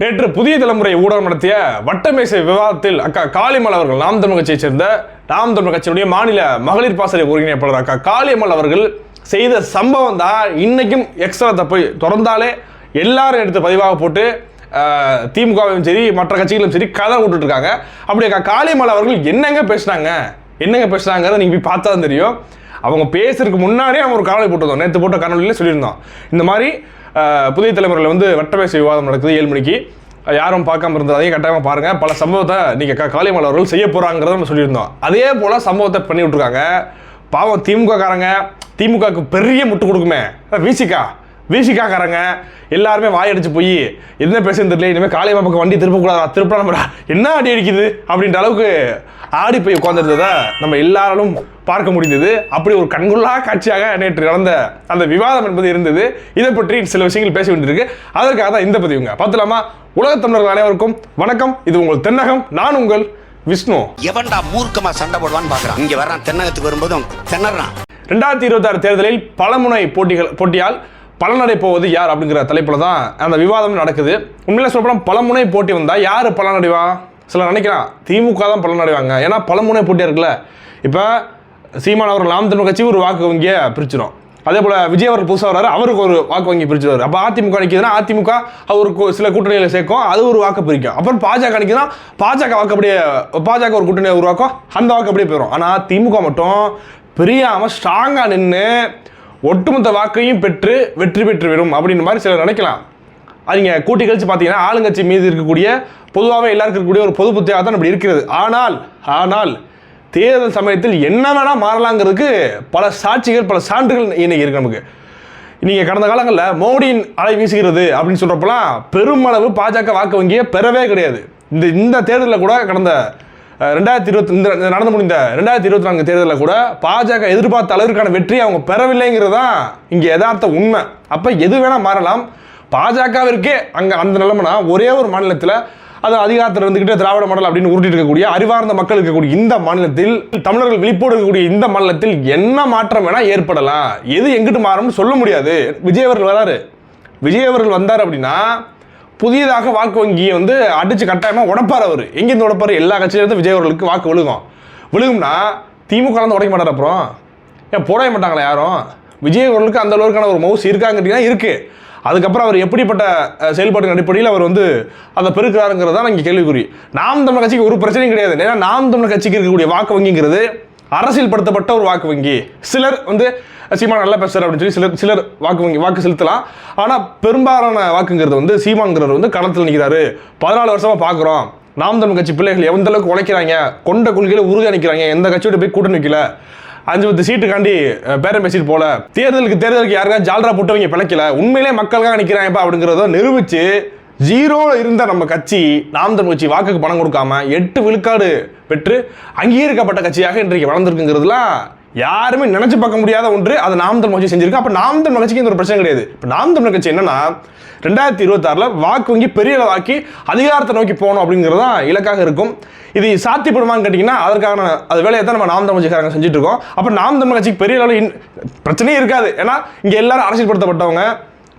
நேற்று புதிய தலைமுறை ஊடகம் நடத்திய வட்டமேசை விவாதத்தில் அக்கா காளிமல் அவர்கள் நாம் தமிழ் கட்சியைச் சேர்ந்த நாம் தமிழ் கட்சியினுடைய மாநில மகளிர் பாசறை ஒருங்கிணைப்பாளர் அக்கா காளியம்மாள் அவர்கள் செய்த சம்பவம் தான் இன்னைக்கும் எக்ஸ்ட்ரா போய் திறந்தாலே எல்லாரும் எடுத்து பதிவாக போட்டு திமுகவையும் சரி மற்ற கட்சிகளும் சரி கதை விட்டுட்டு இருக்காங்க. அப்படி அக்கா காளியம்மாள் அவர்கள் என்னங்க பேசுனாங்க? என்னங்க பேசுனாங்கிறத நீங்க போய் பார்த்தா தான் தெரியும். அவங்க பேசுறதுக்கு முன்னாடியே அவங்க ஒரு காணொலி போட்டிருந்தோம். நேற்று போட்ட காணொலியில் சொல்லியிருந்தோம். இந்த மாதிரி புதிய தலைமுறையில் வந்து வட்டமேசை விவாதம் நடக்குது ஏழு மணிக்கு யாரும் பார்க்காம இருந்தது அதையும் கட்டாயமாக பாருங்கள் பல சம்பவத்தை நீங்கள் க காளியம்மாள் அவர்கள் செய்ய போகிறாங்கிறத நம்ம சொல்லியிருந்தோம். அதே போல் சம்பவத்தை பண்ணி விட்ருக்காங்க பாவம் திமுகக்காரங்க திமுகவுக்கு பெரிய முட்டு கொடுக்குமே. விசிகா விசிகாக்காரங்க எல்லாருமே வாயடிச்சு போய் என்ன பேசுன்னு தெரியல. இனிமேல் காலை பக்கம் வண்டி திருப்பக்கூடாதா திருப்பலாம் நம்மடா என்ன அடி அடிக்குது? அப்படின்ற அளவுக்கு ஆடி போய் உட்காந்துருந்ததை நம்ம எல்லாராலும் பார்க்க முடிந்தது. அப்படி ஒரு கண்கொள்ளா காட்சியாக நேற்று நடந்த அந்த விவாதம் என்பது இருந்தது. இதை பற்றி சில விஷயங்கள் பேச வேண்டியிருக்கு அதற்காக தான் இந்த பதிவுங்க. பார்த்துலாமா உலகத் தமிழர்கள் அனைவருக்கும் வணக்கம். இது உங்கள் தென்னகம். நான் உங்கள் விஷ்ணு. எவன்டா மூர்க்கமா சண்டை போடுவான்னு பாக்குறான். இங்க வர்றான். தென்னகத்துக்கு வரும்போது திணறான். ரெண்டாயிரத்தி இருபத்தாறு தேர்தலில் பலமுனை போட்டிகள் போட்டியால் பலனடை போவது யார் அப்படிங்கிற தலைப்பில் தான் அந்த விவாதம் நடக்குது. உண்மையில சொல்லப்போனால் பலமுனை போட்டி வந்தால் யார் பலனடைவா? சிலர் நினைக்கிறான் திமுக தான் பலனடைவாங்க ஏன்னா பலமுனை போட்டியாக இருக்குல்ல? இப்போ சீமான் அவர்கள் நாம் தமிழ் கட்சி ஒரு வாக்கு வங்கியை பிரிச்சிடும் அதே போல் விஜய் அவர் புதுசாக வர்றாரு அவருக்கு ஒரு வாக்கு வங்கி பிரிச்சிருவாரு. அப்போ அதிமுக நிற்கிதுன்னா அதிமுக அவருக்கு சில கூட்டணியில் சேர்க்கும் அது ஒரு வாக்கு பிரிக்கும். அப்புறம் பாஜக நிற்கிதுன்னா பாஜக வாக்கு அப்படியே பாஜக ஒரு கூட்டணியை உருவாக்கும் அந்த வாக்கு அப்படியே போயிடும் ஆனால் திமுக மட்டும் பிரியாமல் ஸ்ட்ராங்காக நின்று ஒட்டுமொத்த வாக்கையும் பெற்று வெற்றி பெற்று விடும் அப்படின்ற மாதிரி சிலர் நினைக்கலாம். அவங்க கூட்டி கழிச்சு பார்த்தீங்கன்னா ஆளுங்கட்சி மீது இருக்கக்கூடிய பொதுவாகவே எல்லாருக்கும் இருக்கக்கூடிய ஒரு பொது புத்தியாக தான் அப்படி இருக்கிறது. ஆனால் ஆனால் தேர்தல் சமயத்தில் என்ன வேணால் மாறலாங்கிறதுக்கு பல சாட்சிகள் பல சான்றுகள் இன்னைக்கு இருக்குது நமக்கு. நீங்கள் கடந்த காலங்களில் மோடியின் அலை வீசுகிறது அப்படின்னு சொல்கிறப்பெல்லாம் பெருமளவு பாஜக வாக்கு வங்கியை பெறவே கிடையாது. இந்த இந்த தேர்தலில் கூட கடந்த ரெண்டாயிரத்தி இருபத்தி இந்த இந்த நடந்து முடிந்த ரெண்டாயிரத்தி இருபத்தி நான்கு தேர்தலில் கூட பாஜக எதிர்பார்த்த அளவிற்கான வெற்றி அவங்க பெறவில்லைங்கிறது தான் இங்கே யதார்த்த உண்மை. அப்போ எது வேணால் மாறலாம். பாஜகவிற்கே அங்கே அந்த நிலைமைனா ஒரே ஒரு மாநிலத்தில் அது அதிகாரத்தில் இருந்துக்கிட்டு திராவிட மாடல் அப்படின்னு உருட்டிட்டு இருக்கக்கூடிய அறிவார்ந்த மக்கள் இருக்கக்கூடிய இந்த மாநிலத்தில் தமிழர்கள் விழிப்போடு இருக்கக்கூடிய இந்த மாநிலத்தில் என்ன மாற்றம் வேணால் ஏற்படலாம்? எது எங்கிட்டு மாறும்னு சொல்ல முடியாது. விஜய் அவர்கள் வராரு. விஜய் அவர்கள் வந்தார் அப்படின்னா புதியதாக வாக்கு வங்கியை வந்து அடிச்சு கட்டாயமாக உடப்பார் அவர். எங்கேருந்து உடப்பார்? எல்லா கட்சியிலேருந்து விஜய் அவர்களுக்கு வாக்கு விழுகும். விழுகும்னா திமுக வந்து உடைக்க மாட்டார் அப்புறம். ஏன் போடவே மாட்டாங்களா யாரும்? விஜய் அவர்களுக்கு அந்த அளவுக்கான ஒரு மவுஸ் இருக்காங்கிறீங்கன்னா இருக்குது அதுக்கப்புறம் அவர் எப்படிப்பட்ட செயல்பாட்டின் அடிப்படையில் அவர் வந்து அதை பெருக்கிறாருங்கிறது தான் இங்கே கேள்விக்குறி. நாம் தமிழர் கட்சிக்கு ஒரு பிரச்சனையும் கிடையாது. ஏன்னா நாம் தமிழர் கட்சிக்கு இருக்கக்கூடிய வாக்கு வங்கிங்கிறது அரசியல்படுத்தப்பட்ட ஒரு வாக்கு வங்கி. சிலர் வந்து சீமான் நல்லா பேசுறாரு அப்படின்னு சொல்லி சிலர் சிலர் வாக்கு வங்கி வாக்கு செலுத்தலாம். ஆனால் பெரும்பாலான வாக்குங்கிறது வந்து சீமாங்கிறவர் வந்து களத்தில் நிற்கிறாரு. பதினாலு வருஷமாக பார்க்குறோம். நாம் தமிழ் கட்சி பிள்ளைகள் எந்த அளவுக்கு உழைக்கிறாங்க? கொண்ட கொள்கையில் உறுதியாக நிற்கிறாங்க எந்த கட்சியோட போய் கூட்டணி வைக்கல? அஞ்சு பத்து சீட்டுக்காண்டி பேரம் பேசிட்டு போல. தேர்தலுக்கு தேர்தலுக்கு யாருக்கா ஜால்ரா போட்டவங்க பிழைக்கல. உண்மையிலே மக்களுக்காக நிற்கிறாங்கப்பா அப்படிங்கிறத நிரூபிச்சு ஜீரோவில் இருந்த நம்ம கட்சி நாம் தமிழ் கட்சி வாக்குக்கு பணம் கொடுக்காம எட்டு விழுக்காடு பெற்று அங்கீகரிக்கப்பட்ட கட்சியாக இன்றைக்கு வளர்ந்துருக்குங்கிறதுலாம் யாருமே நினைச்சு பார்க்க முடியாத ஒன்று அதை நாம் தமிழ் கட்சி செஞ்சிருக்கு. அப்போ நாம் தமிழ் கட்சிக்கு இந்த ஒரு பிரச்சனை கிடையாது. இப்போ நாம் தமிழ் கட்சி என்னன்னா ரெண்டாயிரத்தி இருபத்தாறில் வாக்கு வங்கி பெரிய அளவாக்கி அதிகாரத்தை நோக்கி போகணும் அப்படிங்கிறது தான் இலக்காக இருக்கும். இது சாத்தியப்படுமான்னு கேட்டிங்கன்னா அதற்கான அது வேலையை தான் நம்ம நாம் தமிழ் கட்சிக்காரங்க செஞ்சுட்டு இருக்கோம். அப்போ நாம் தமிழ் கட்சிக்கு பெரிய அளவில் பிரச்சனையே இருக்காது. ஏன்னா இங்கே எல்லாரும் அரசியல்படுத்தப்பட்டவங்க.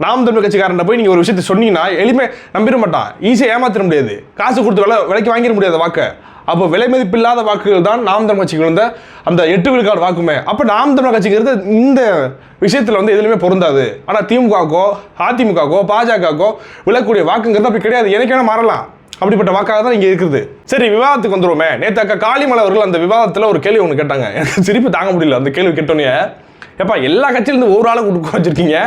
நாம் தமிழ் கட்சிக்காரன் போய் நீங்கள் ஒரு விஷயத்தை சொன்னீங்கன்னா எளிமை நம்பிட மாட்டான். ஈஸியாக ஏமாத்திட முடியாது. காசு கொடுத்து விலை விலைக்கு வாங்கிட முடியாது வாக்கை. அப்போ விலை மதிப்பில்லாத வாக்குகள் தான் நாம் தமிழ் கட்சிக்கு வந்த அந்த எட்டு விழுக்காடு வாக்குமே. அப்போ நாம் தமிழ் கட்சிக்கிறது இந்த விஷயத்தில் வந்து எதுலையுமே பொருந்தாது. ஆனால் திமுகவுக்கோ அதிமுகவுக்கோ பாஜகவுக்கோ விழக்கூடிய வாக்குங்கிறது அப்படி கிடையாது. எனக்கு மாறலாம். அப்படிப்பட்ட வாக்காக தான் இங்கே இருக்குது. சரி விவாதத்துக்கு வந்துருவோமே. நேற்று அக்கா காளிமலை அவர்கள் அந்த விவாதத்தில் ஒரு கேள்வி ஒன்று கேட்டாங்க. எனக்கு சிரிப்பு தாங்க முடியல அந்த கேள்வி கேட்டோன்னே. ஏப்பா எல்லா கட்சியிலேருந்து ஒரு ஆளை கூட்டு வச்சுருக்கீங்க?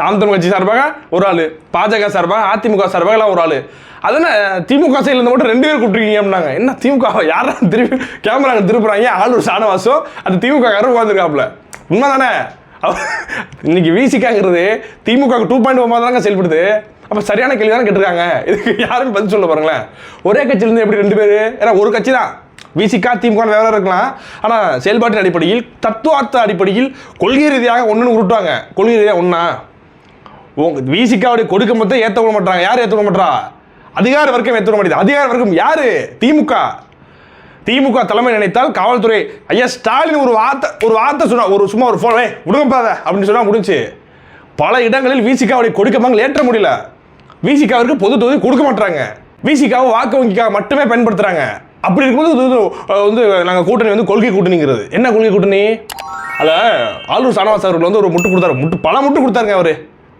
நாம் தமிழ் கட்சி சார்பாக ஒரு ஆள். பாஜக சார்பாக அதிமுக சார்பாக எல்லாம் ஒரு ஆள். அதனால் திமுக சைட்லேருந்து மட்டும் ரெண்டு பேர் கூப்பிட்டுருக்கீங்க அப்படின்னாங்க. என்ன திமுக யாரா திருப்பி கேமரா திருப்புறாங்க? ஆள் ஒரு சாணவாசம் அந்த திமுக காரர் உட்காந்துருக்காப்புல உண்மை தானே இன்னைக்கு விசிக்காங்கிறது திமுக டூ பாயிண்ட் ஒன்பது தாங்க செயல்படுது. அப்போ சரியான கேள்வி தானே கேட்டிருக்காங்க. இதுக்கு யாரும் பதில் சொல்ல பாருங்களேன். ஒரே கட்சியிலேருந்து எப்படி ரெண்டு பேர்? ஏன்னா ஒரு கட்சி தான் விசிகா திமுக வேற இருக்கலாம். ஆனால் செயல்பாட்டின் அடிப்படையில் தத்துவார்த்த அடிப்படையில் கொள்கை ரீதியாக ஒன்றுன்னு உருட்டுவாங்க. கொள்கை ரீதியாக ஒன்றா உங்க விசிகாவுடைய கொடுக்க மொத்தம் ஏற்ற விட மாட்டாங்க. யார் ஏற்ற விட மாட்டா? அதிகார வர்க்கம் ஏற்ற விட மாட்டேங்குது. அதிகார வர்க்கம் யார்? திமுக திமுக தலைமை நினைத்தால் காவல்துறை ஐயா ஸ்டாலின் ஒரு வார்த்தை ஒரு வார்த்தை சொன்னா ஒரு சும்மா ஒரு ஃபோன் விடுங்கப்பாத அப்படின்னு சொன்னால் முடிஞ்சு பல இடங்களில் விசிகாவுடைய கொடுக்கமாங்கள் ஏற்ற முடியல. விசிகாவிற்கு பொது தொகுதி கொடுக்க மாட்டாங்க விசிகாவை வாக்கு வங்கிக்காக மட்டுமே பயன்படுத்துகிறாங்க அப்படி இருக்கும்போது இது வந்து, நாங்கள் கூட்டணி வந்து கொள்கை கூட்டணிங்கிறது. என்ன கொள்கை கூட்டணி? அதில் ஆளுநர் சானவாஸ் அவர்கள் வந்து ஒரு முட்டு கொடுத்தாரு. முட்டு பல முட்டு கொடுத்தாருங்க அவரு.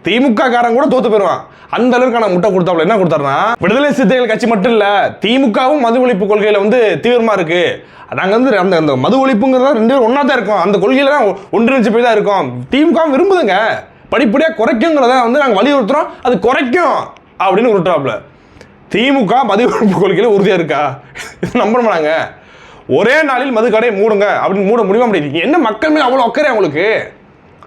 திமுக காரன் கூட தோத்து போயிருவான். அந்த அளவுக்கான முட்டை கொடுத்தாப்புல என்ன கொடுத்தாருன்னா விடுதலை சிறுத்தைகள் கட்சி மட்டும் இல்ல திமுகவும் மது ஒழிப்பு கொள்கையில வந்து தீவிரமா இருக்கு. நாங்கள் வந்து அந்த அந்த மது ஒழிப்புங்கிறத ரெண்டு பேரும் ஒன்றா தான் இருக்கோம். அந்த கொள்கையில தான் ஒன்றிணைச்சு போய் தான் இருக்கோம். திமுக விரும்புதுங்க. படிப்படியாக குறைக்குங்கிறத வந்து நாங்கள் வலியுறுத்துறோம். அது குறைக்கும் அப்படின்னு உருட்டுறாப்புல. திமுக மது கொள்கையில் உறுதியாக இருக்கா? இது நம்பணுமா ஒரே நாளில் மது கடை மூடுங்க அப்படின்னு மூட முடியுமா அப்படி என்ன மக்கள் மேலே அவ்வளோ அக்கறை அவங்களுக்கு?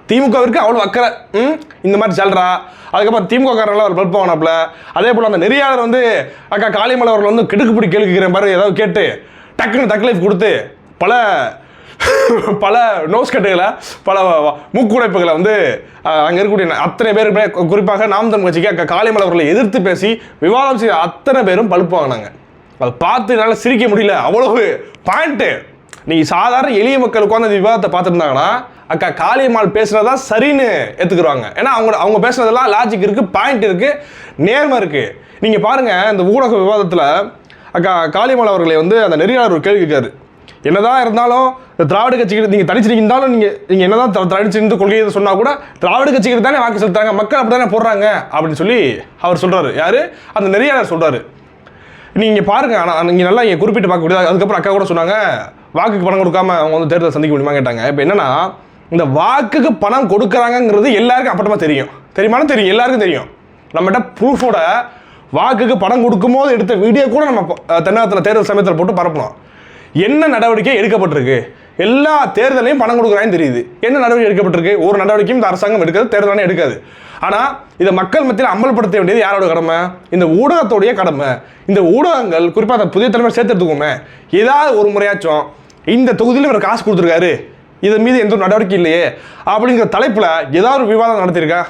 திமுகவிற்கு அவ்வளோ அக்கறை. ம்? இந்த மாதிரி செல்றா. அதுக்கப்புறம் திமுக காரங்களாம் ஒரு பல்ப் வாங்கினாப்புல அதே போல் அந்த நெறியாளர் வந்து அக்கா காளிமலை அவர்கள் வந்து கிடுக்குப்பிடி கேள்வி மாதிரி ஏதாவது கேட்டு டக்குன்னு தக்லைஃப் கொடுத்து பல பல நோஸ் கட்டுகளை பல மூக்குடைப்புகளை வந்து அங்கே இருக்கக்கூடிய அத்தனை பேர் குறிப்பாக நாம் தமிழ் கட்சிக்கு அக்கா காளிமலை அவர்களை எதிர்த்து பேசி விவாதம் செய்த அத்தனை பேரும் பழுப்பு வாங்கினாங்க. அதை பார்த்து என்னால் சிரிக்க முடியல. அவ்வளவு பாயிண்ட்டு நீ சாதாரண எளிய மக்கள் உட்காந்து அந்த விவாதத்தை பார்த்துருந்தாங்கன்னா அக்கா காளியம்மாள் பேசுனதா சரின்னு ஏற்றுக்குருவாங்க ஏன்னா அவங்க அவங்க பேசுனதெல்லாம் லாஜிக் இருக்குது பாயிண்ட் இருக்குது நேர்மை இருக்குது நீங்கள் பாருங்க இந்த ஊடக விவாதத்தில் அக்கா காளியம்மாள் அவர்களை வந்து அந்த நெறியாளர் ஒரு கேள்வி கேட்காரு என்னதான் இருந்தாலும் இந்த திராவிட கட்சிக்கு நீங்கள் தனிச்சு இருந்தாலும் நீங்கள் என்னதான் த- கொள்கையை சொன்னால் கூட திராவிட கட்சிக்கு தானே வாக்கு செலுத்துறாங்க மக்கள் அப்படி தானே போடுறாங்க அப்படின்னு சொல்லி அவர் சொல்கிறாரு யார்? அந்த நெறியாளர் சொல்கிறாரு நீங்கள் பாருங்க ஆனால் நீங்கள் நல்லா இங்கே குறிப்பிட்டு பார்க்க முடியாது அதுக்கப்புறம் அக்கா கூட சொன்னாங்க வாக்குக்கு பணம் கொடுக்காம அவங்க வந்து தேர்தல் சந்திக்க முடியுமா கேட்டாங்க. இப்போ என்னன்னா இந்த வாக்குக்கு பணம் கொடுக்குறாங்கங்கிறது எல்லாருக்கும் அப்பட்டமாக தெரியும். தெரியுமானு தெரியும் எல்லாருக்கும் தெரியும். நம்மகிட்ட ப்ரூஃபோட வாக்குக்கு பணம் கொடுக்கும்போது எடுத்த வீடியோ கூட நம்ம அஹ், தென்னகத்தில் தேர்தல் சமயத்தில் போட்டு பரப்பணும் என்ன நடவடிக்கை எடுக்கப்பட்டிருக்கு? எல்லா தேர்தலையும் பணம் கொடுக்குறாங்கன்னு தெரியுது. என்ன நடவடிக்கை எடுக்கப்பட்டிருக்கு? ஒரு நடவடிக்கையும் இந்த அரசாங்கம் எடுக்காது தேர்தல் எடுக்காது. ஆனால் இதை மக்கள் மத்தியில் அமல்படுத்த வேண்டியது யாரோட கடமை? இந்த ஊடகத்தோடைய கடமை. இந்த ஊடகங்கள் குறிப்பாக அந்த புதிய தலைமை சேர்த்து எடுத்துக்கோமே ஏதாவது ஒரு முறையாச்சும் இந்த தொகுதியில் இவர் காசு கொடுத்துருக்காரு. இதன் மீது எந்த ஒரு நடவடிக்கை இல்லையே. அப்படிங்கிற தலைப்பில் ஏதாவது ஒரு விவாதம் நடத்தியிருக்கா?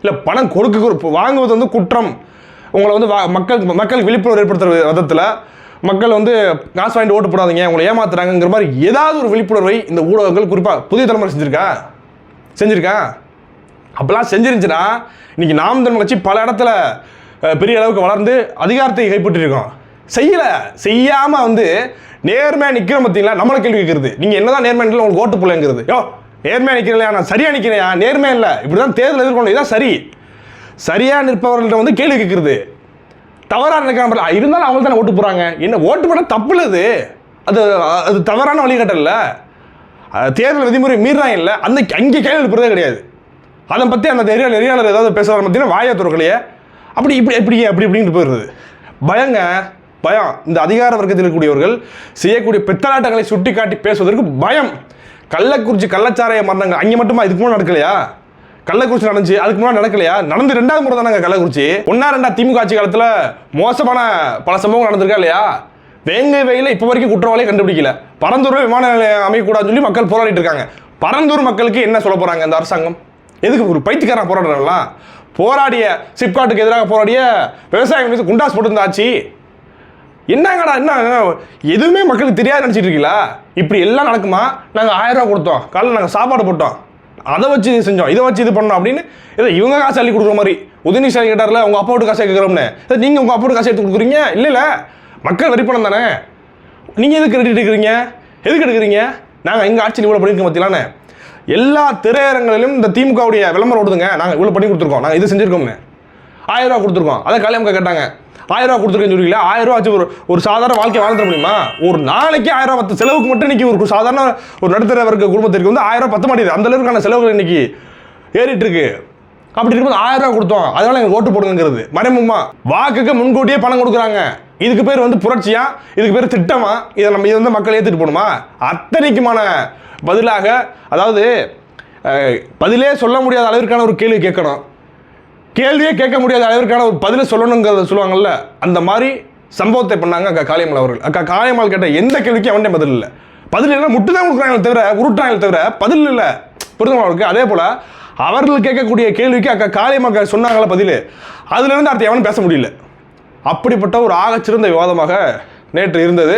இல்லை பணம் கொடுக்க வாங்குவது வந்து குற்றம். உங்களை வந்து வா- மக்கள் மக்களுக்கு விழிப்புணர்வு ஏற்படுத்துகிற விதத்தில் மக்கள் வந்து காசு வாங்கிட்டு ஓட்டு போடாதீங்க உங்களை ஏமாத்துறாங்கிற மாதிரி ஏதாவது ஒரு விழிப்புணர்வை இந்த ஊடகங்கள் குறிப்பாக புதிய தலைமுறை செஞ்சிருக்கா? செஞ்சிருக்கா? அப்பெல்லாம் செஞ்சிருந்துச்சுன்னா இன்னைக்கு நாம் தமிழ் கட்சி பல இடத்துல பெரிய அளவுக்கு வளர்ந்து அதிகாரத்தை கைப்பற்றிருக்கோம். செய்யலை செய்யாமல் வந்து நேர்மையாக நிக்கிற பார்த்தீங்களா? நம்மளை கேள்வி கேட்குறது. நீங்கள் என்னதான் நேர்மையா உங்களுக்கு ஓட்டு போலங்கிறது யோ நேர்மையாக நிக்கிறலையா நான் சரியாக நிற்கிறேன் நேர்மையாக இல்லை. இப்படி தான் தேர்தல் எதிர்கொள்ளணும் இதான் சரி. சரியாக நிற்பவர்கள்ட்ட வந்து கேள்வி கேட்குறது. தவறாக நினைக்காம இருந்தாலும் அவங்க தானே ஓட்டு போகிறாங்க என்ன ஓட்டு போட தப்பு அது அது அது தவறான வழிகாட்டல தேர்தல் விதிமுறை மீறான் இல்லை. அந்த அங்கே கேள்வி எழுப்புறதே கிடையாது. அதை பற்றி அந்த நெறியாளர் நெறியாளர் ஏதாவது பேசுகிறாங்க பார்த்தீங்கன்னா வாயை துறக்கலையே அப்படி இப்படி எப்படி அப்படி இப்படின்னு போயிடுறது. பயங்க பயம். இந்த அதிகார வர்க்கத்தில் இருக்கக்கூடியவர்கள் செய்யக்கூடிய பித்தலாட்டங்களை சுட்டி காட்டி பேசுவதற்கு பயம். கள்ளக்குறிச்சி கள்ளச்சாராய மரணங்கள் அங்கே மட்டுமா? இதுக்கு முன்னாடி நடக்கலையா? கள்ளக்குறிச்சி நடந்துச்சு. அதுக்கு முன்னாடி நடக்கலையா? நடந்து ரெண்டாவது முறை தானே கள்ளக்குறிச்சி. ஒன்னா ரெண்டா திமுக ஆட்சி காலத்தில் மோசமான பல சம்பவங்கள் நடந்திருக்கா இல்லையா? வேங்கை வகையில் இப்போ வரைக்கும் குற்றவாளியை கண்டுபிடிக்கல. பரந்தூர் விமான நிலையம் அமைக்கக்கூடாதுன்னு சொல்லி மக்கள் போராடிட்டு இருக்காங்க. பரந்தூர் மக்களுக்கு என்ன சொல்ல போறாங்க இந்த அரசாங்கம்? எதுக்கு ஒரு பைத்தியக்காரன் போராடுறாங்களா போராடிய சிப்காட்டுக்கு எதிராக போராடிய விவசாயிகள் மீது குண்டாஸ் போட்டு என்னங்கடா என்ன எதுவுமே மக்களுக்கு தெரியாது நினச்சிட்டு இருக்கீங்களா? இப்படி எல்லாம் நடக்குமா? நாங்கள் ஆயிரம் ரூபா கொடுத்தோம். காலையில் நாங்கள் சாப்பாடு போட்டோம். அதை வச்சு இது செஞ்சோம் இதை வச்சு இது பண்ணோம் அப்படின்னு ஏதோ இவங்க காசு அள்ளி கொடுக்குற மாதிரி. உதயநிதி ஸ்டாலின் கேட்டார்ல உங்கள் அப்பாவோட வீட்டு காசு கேட்குறோம்னு. நீங்கள் உங்கள் அப்பாவோட காசு எடுத்து கொடுக்குறீங்க? இல்லை இல்லை. மக்கள் வரி பணம் தானே. நீங்கள் எதுக்கு கிரெடிட் எடுக்கிறீங்க? எதுக்கு எடுக்கிறீங்க? நாங்கள் எங்கள் ஆட்சியில் இவ்வளோ பண்ணியிருக்க பார்த்தீங்களாண்ணே எல்லா திரையரங்களிலும் இந்த திமுகவுடைய விளம்பரம் ஓடுதுங்க. நாங்கள் இவ்வளோ பண்ணி கொடுத்துருக்கோம். நாங்கள் இது செஞ்சுருக்கோம்னு. ஆயிரம் ரூபா கொடுத்துருக்கோம். அதை காலையில் கேட்டாங்க. ஆயிரம் ரூபா கொடுத்துருக்கேன்னு ஆயிரம் ரூபா வச்சு ஒரு ஒரு சாதாரண வாழ்க்கை வாழ்ந்துட முடியுமா? ஒரு நாளைக்கு ஆயிரம் ரூபா பத்து செலவுக்கு மட்டும் இன்னைக்கு ஒரு சாதாரண ஒரு நடுத்தர வர்க்க குடும்பத்திற்கு வந்து ஆயிரம் ரூபா பத்த மாட்டேங்குது அந்த அளவுக்கான செலவுகள் இன்னைக்கு ஏறிட்டு இருக்கு. அப்படி இருக்கும்போது ஆயிரம் ரூபா கொடுத்தோம். அதனால எங்களுக்கு ஓட்டு போடுங்கிறது மறைமுகமா வாக்குக்கு முன்கூட்டியே பணம் கொடுக்குறாங்க. இதுக்கு பேர் வந்து புரட்சியா? இதுக்கு பேர் திட்டமா? இதை நம்ம இதை வந்து மக்கள் ஏற்றுட்டு போகணுமா? அத்தனைக்குமான பதிலாக அதாவது பதிலே சொல்ல முடியாத அளவிற்கான ஒரு கேள்வி கேட்கணும். கேள்வியே கேட்க முடியாத அளவிற்கான ஒரு பதிலை சொல்லணுங்கிறத சொல்லுவாங்கல்ல அந்த மாதிரி சம்பவத்தை பண்ணாங்க அக்கா காளியம்மாள் அவர்கள். அக்கா காளியம்மாள் கேட்ட எந்த கேள்விக்கும் அவன்கிட்ட பதில் இல்லை. பதில் இல்லை முட்டு தான் கொடுக்குறாங்களே தவிர உருட்டுறாங்களே தவிர பதில் இல்லை. புரிதுமா அவருக்கு அதே போல் அவர்கள் கேட்கக்கூடிய கேள்விக்கு அக்கா காளியம்மா சொன்னாங்களே பதில்? அதுலேருந்து அடுத்து எவனும் பேச முடியல. அப்படிப்பட்ட ஒரு ஆகச்சிறந்த விவாதமாக நேற்று இருந்தது.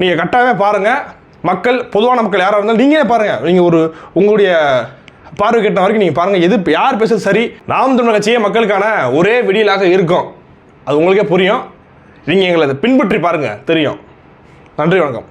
நீங்கள் கட்டாயமே பாருங்கள் மக்கள் பொதுவான மக்கள் யாராக இருந்தாலும் நீங்களே பாருங்கள் நீங்கள் ஒரு உங்களுடைய பார்வை கேட்ட வரைக்கும் நீங்கள் பாருங்கள் எது யார் பேசுறது சரி நாம் தமிழர் கட்சியே மக்களுக்கான ஒரே விடியலாக இருக்கும். அது உங்களுக்கே புரியும். நீங்கள் எங்களை அதை பின்பற்றி பாருங்கள் தெரியும். நன்றி வணக்கம்.